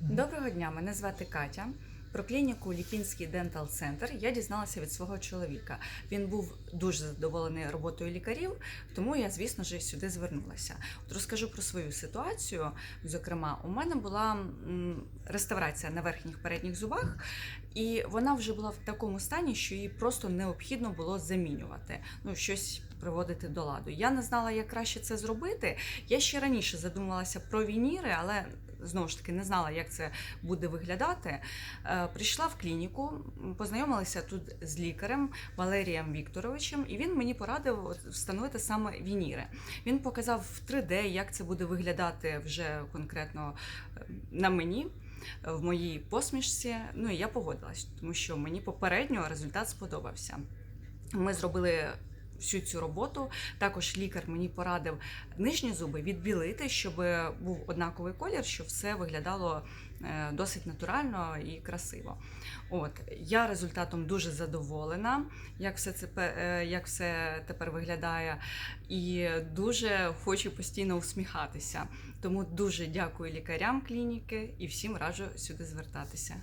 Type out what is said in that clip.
Доброго дня, мене звати Катя. Про клініку Ліпінський Дентал Центр я дізналася від свого чоловіка. Він був дуже задоволений роботою лікарів, тому я, звісно ж, сюди звернулася. От розкажу про свою ситуацію. Зокрема, у мене була реставрація на верхніх передніх зубах, і вона вже була в такому стані, що її просто необхідно було замінювати. Ну, щось приводити до ладу. Я не знала, як краще це зробити. Я ще раніше задумувалася про вініри, але знову ж таки не знала, як це буде виглядати. Е, Прийшла в клініку, познайомилася тут з лікарем Валерієм Вікторовичем, і він мені порадив встановити саме вініри. Він показав в 3D, як це буде виглядати вже конкретно е, на мені. е, В моїй посмішці, ну і я погодилась, тому що мені попередньо результат сподобався. Ми зробили всю цю роботу. Також лікар мені порадив нижні зуби відбілити, щоб був однаковий колір, щоб все виглядало е, досить натурально і красиво. От я результатом дуже задоволена, як все це е, як все тепер виглядає, і дуже хочу постійно усміхатися. Тому дуже дякую лікарям клініки і всім раджу сюди звертатися.